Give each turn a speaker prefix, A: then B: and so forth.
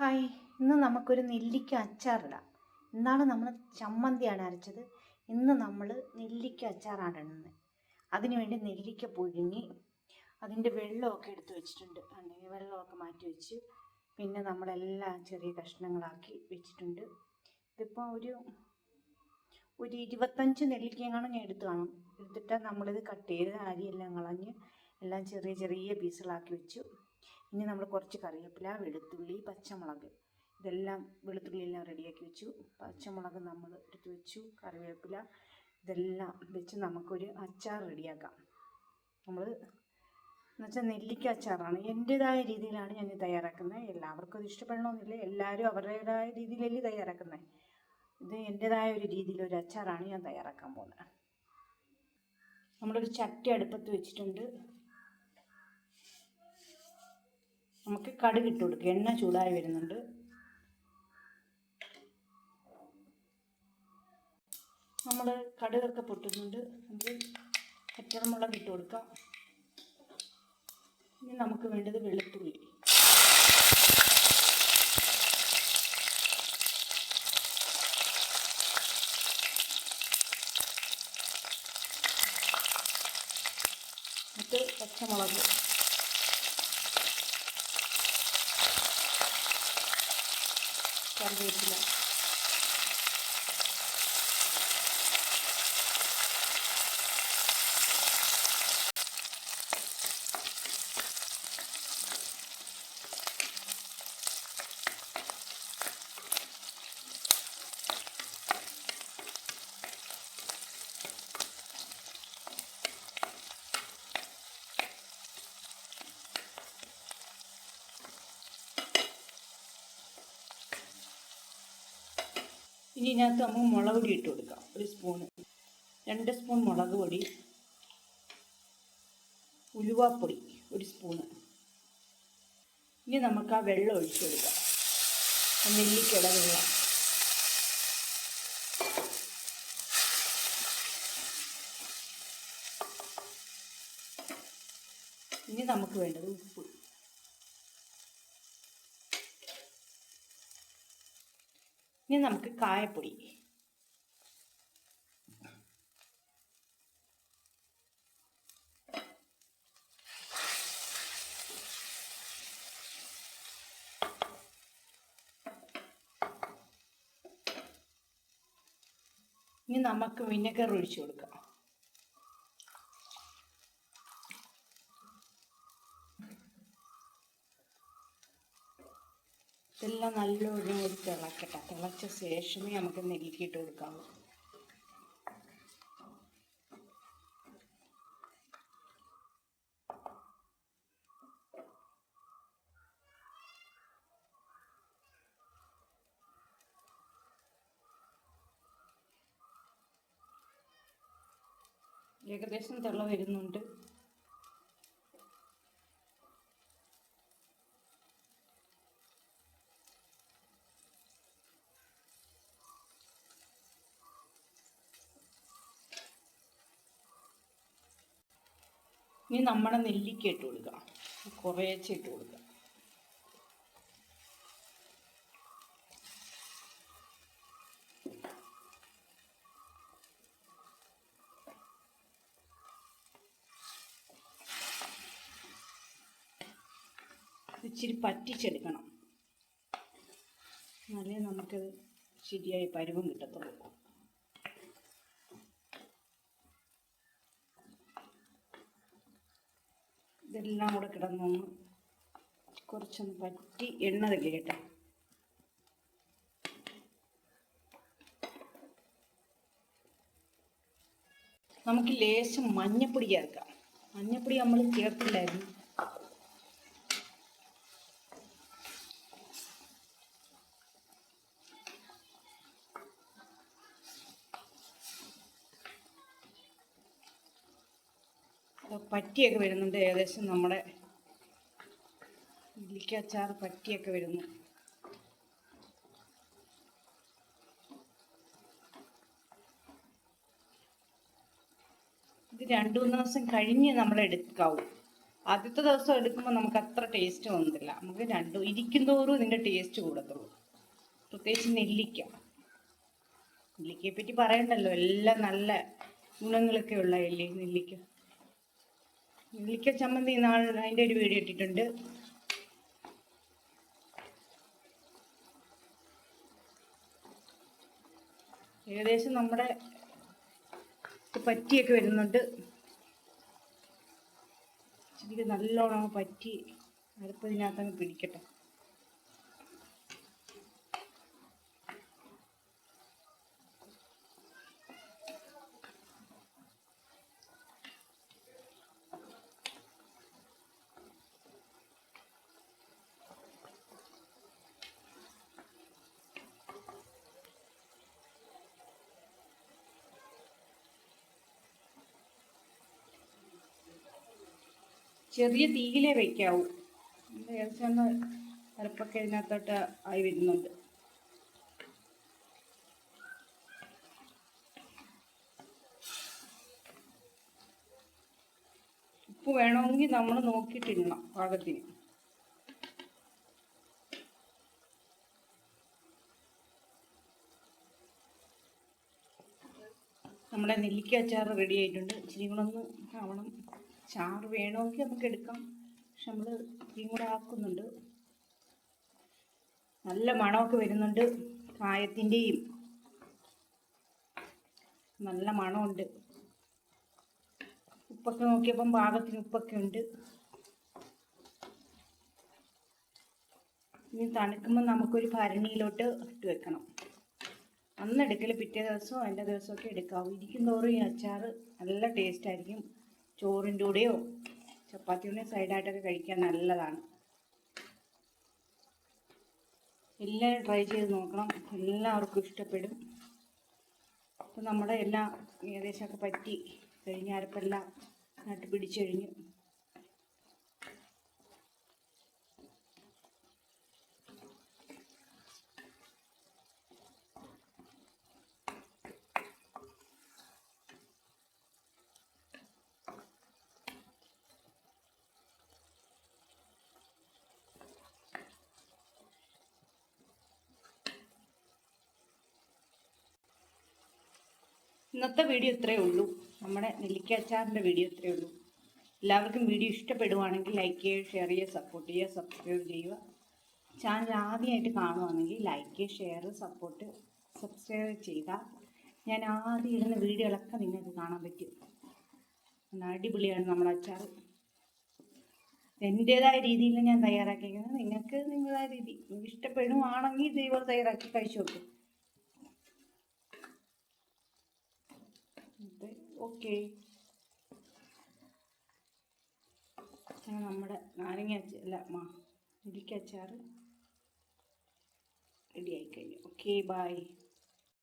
A: Hi ഇന്ന് നമുക്കൊരു നെല്ലിക്ക അച്ചാറിടാം. ഇന്നാണ് നമ്മൾ ചമ്മന്തിയാണ് അരച്ചത്. ഇന്ന് നമ്മൾ നെല്ലിക്ക അച്ചാറാണ് ഇടുന്നത്. അതിനുവേണ്ടി നെല്ലിക്ക പുഴുങ്ങി അതിന്റെ വെള്ളമൊക്കെ എടുത്ത് വെച്ചിട്ടുണ്ട്. അല്ലെങ്കിൽ വെള്ളമൊക്കെ മാറ്റി വെച്ച് പിന്നെ നമ്മളെല്ലാം ചെറിയ കഷ്ണങ്ങളാക്കി വെച്ചിട്ടുണ്ട്. ഇതിപ്പോൾ ഒരു ഒരു ഇരുപത്തഞ്ച് നെല്ലിക്കയാണ് ഞാൻ എടുത്തു കാണും. എടുത്തിട്ട് നമ്മളിത് കട്ട് ചെയ്ത് അരിയെല്ലാം കളഞ്ഞ് എല്ലാം ചെറിയ ചെറിയ പീസുകളാക്കി വെച്ചു. ഇനി നമ്മൾ കുറച്ച് കറിവേപ്പില വെളുത്തുള്ളി പച്ചമുളക്. ഇതെല്ലാം വെളുത്തുള്ളി എല്ലാം റെഡിയാക്കി വെച്ചു. പച്ചമുളക് നമ്മൾ എടുത്ത് വെച്ചു കറിവേപ്പില ഇതെല്ലാം വെച്ച് നമുക്കൊരു അച്ചാർ റെഡിയാക്കാം. നമ്മൾ എന്നുവെച്ചാൽ നെല്ലിക്ക അച്ചാറാണ്. എന്റെതായ രീതിയിലാണ് ഞാൻ തയ്യാറാക്കുന്നത്. എല്ലാവർക്കും അത് ഇഷ്ടപ്പെടണമെന്നില്ല. എല്ലാവരും അവരുടേതായ രീതിയിലല്ലേ തയ്യാറാക്കുന്നത്. ഇത് എന്റെതായ ഒരു രീതിയിൽ ഒരു അച്ചാറാണ് ഞാൻ തയ്യാറാക്കാൻ പോകുന്നത്. നമ്മളൊരു ചട്ടി അടുപ്പത്ത് വെച്ചിട്ടുണ്ട്. നമുക്ക് കടുക് ഇട്ട് കൊടുക്കുക എണ്ണ ചൂടായി വരുന്നുണ്ട്. നമ്മൾ കടുകൊക്കെ പൊട്ടുന്നുണ്ട്. നമുക്ക് പച്ചമുളക് ഇട്ട് കൊടുക്കാം. ഇനി നമുക്ക് വേണ്ടത് വെളുത്തുള്ളി. മറ്റ് പച്ചമുളക്. കറിവേപ്പില ഇനി ഇതിനകത്ത് നമുക്ക് മുളക് പൊടി ഇട്ട് കൊടുക്കാം. ഒരു സ്പൂൺ രണ്ട് സ്പൂൺ മുളക് പൊടി. ഉലുവാപ്പൊടി ഒരു സ്പൂണ്. ഇനി നമുക്ക് ആ വെള്ളം ഒഴിച്ചു കൊടുക്കാം. നെല്ലിക്കട വെള്ളം. ഇനി നമുക്ക് വേണ്ടത് ഉപ്പ്. ഇനി നമുക്ക് കായപ്പൊടി. ഇനി നമുക്ക് വിനെഗർ ഒഴിച്ചു കൊടുക്കാം. ഇതെല്ലാം നല്ലോണം ഒരു തിളക്കട്ടെ. തിളച്ച ശേഷമേ നമുക്ക് നെല്ലിക്കിട്ട് കൊടുക്കാവൂ. ഏകദേശം തിള വരുന്നുണ്ട്. ഇനി നമ്മുടെ നെല്ലിക്ക ഇട്ട് കൊടുക്കുക. കുറേച്ച ഇട്ട് കൊടുക്കുക. ഇച്ചിരി പറ്റിച്ചെടുക്കണം. എന്നാലേ നമുക്കത് ശരിയായി പരുവം കിട്ടത്തുള്ളൂ. ഇതെല്ലാം കൂടെ കിടന്നൊന്ന് കുറച്ചൊന്ന് പറ്റി എണ്ണ തെളിയട്ടെ നമുക്ക് ലേശം മഞ്ഞപ്പൊടി ചേർക്കാം. മഞ്ഞപ്പൊടി നമ്മൾ ചേർത്തില്ലായിരുന്നു. പറ്റിയൊക്കെ വരുന്നുണ്ട്. ഏകദേശം നമ്മുടെ ഇഡ്ലിക്ക് അച്ചാർ പറ്റിയൊക്കെ വരുന്നു. ഇത് രണ്ടു മൂന്ന് ദിവസം കഴിഞ്ഞ് നമ്മൾ എടുക്കാവൂ.
B: ആദ്യത്തെ ദിവസം എടുക്കുമ്പോൾ നമുക്ക് അത്ര ടേസ്റ്റ് വന്നില്ല നമുക്ക് രണ്ടും ഇരിക്കുന്തോറും ഇതിന്റെ ടേസ്റ്റ് കൂടത്തുള്ളൂ. പ്രത്യേകിച്ച് നെല്ലിക്ക നെല്ലിക്കയെ പറ്റി പറയണ്ടല്ലോ. എല്ലാം നല്ല ഗുണങ്ങളൊക്കെ ഉള്ള നെല്ലിക്ക നെല്ലിക്ക ചമ്മന്തി നാൾ അതിന്റെ ഒരു വീഡിയോ ഇട്ടിട്ടുണ്ട്. ഏകദേശം നമ്മുടെ പറ്റിയൊക്കെ വരുന്നുണ്ട്. ശരിക്കും നല്ലോണം പറ്റി അടുപ്പതിനകത്തങ്ങ് പിടിക്കട്ടെ. ചെറിയ തീയിലേ വെക്കാവൂ. ഇത് ഏകദേശം അരപ്പൊക്കെ ഇതിനകത്തോട്ട് ആയി വരുന്നുണ്ട്. ഉപ്പ് വേണമെങ്കിൽ നമ്മൾ നോക്കിയിട്ടിടണം പാകത്തിന്. നമ്മുടെ നെല്ലിക്ക അച്ചാർ റെഡി ആയിട്ടുണ്ട്. ഇച്ചിരി കൂടെ ഒന്ന് ആവണം. ചാറ് വേണമെങ്കിൽ നമുക്ക് എടുക്കാം. പക്ഷെ നമ്മൾ ഇച്ചിരിയും കൂടെ ആക്കുന്നുണ്ട്. നല്ല മണമൊക്കെ വരുന്നുണ്ട് കായത്തിന്റെയും നല്ല മണമുണ്ട്. ഉപ്പൊക്കെ നോക്കിയപ്പം പാകത്തിന് ഉപ്പൊക്കെ ഉണ്ട്. ഇനി തണുക്കുമ്പോൾ നമുക്കൊരു ഭരണിയിലോട്ട് ഇട്ട് വെക്കണം. അന്ന് എടുക്കൽ പിറ്റേ ദിവസമോ അതിന്റെ ദിവസമൊക്കെ എടുക്കാവും. ഇരിക്കും തോറും ഈ അച്ചാർ നല്ല ടേസ്റ്റ് ആയിരിക്കും. ചോറിന്റെ കൂടെയോ ചപ്പാത്തിയുടെ സൈഡായിട്ടൊക്കെ കഴിക്കാൻ നല്ലതാണ്. എല്ലാവരും ട്രൈ ചെയ്ത് നോക്കണം. എല്ലാവർക്കും ഇഷ്ടപ്പെടും. അപ്പം നമ്മുടെ എല്ലാം ഏകദേശമൊക്കെ പറ്റി. കഴിഞ്ഞ അരപ്പെല്ലാം നട്ട് പിടിച്ചു കഴിഞ്ഞു ഇന്നത്തെ വീഡിയോ ഇത്രയേ ഉള്ളൂ. നമ്മുടെ നെല്ലിക്ക അച്ചാറിന്റെ വീഡിയോ ഇത്രയേ ഉള്ളൂ. എല്ലാവർക്കും വീഡിയോ ഇഷ്ടപ്പെടുവാണെങ്കിൽ ലൈക്ക് ചെയ്യുക ഷെയർ ചെയ്യുക സപ്പോർട്ട് ചെയ്യുക സബ്സ്ക്രൈബ് ചെയ്യുക. ചാനൽ ആദ്യമായിട്ട് കാണുവാണെങ്കിൽ ലൈക്ക് ഷെയർ സപ്പോർട്ട് സബ്സ്ക്രൈബ് ചെയ്യുക ഞാൻ ആദ്യം ഇടുന്ന വീഡിയോകളൊക്കെ നിങ്ങൾക്ക് കാണാൻ പറ്റും. അടിപൊളിയാണ് നമ്മുടെ അച്ചാർ എന്റേതായ രീതിയിൽ ഞാൻ തയ്യാറാക്കിയിരിക്കുന്നത്. നിങ്ങൾക്ക് നിങ്ങളുടെ രീതി. ഇഷ്ടപ്പെടുവാണെങ്കിൽ ഇതേപോലെ തയ്യാറാക്കി കഴിച്ചു നോക്കും. ഓക്കെ. നമ്മുടെ നാരങ്ങ അല്ല മാ ഇടിക്കച്ചാറ് റെഡി ആയിക്കഴിഞ്ഞു. Okay bye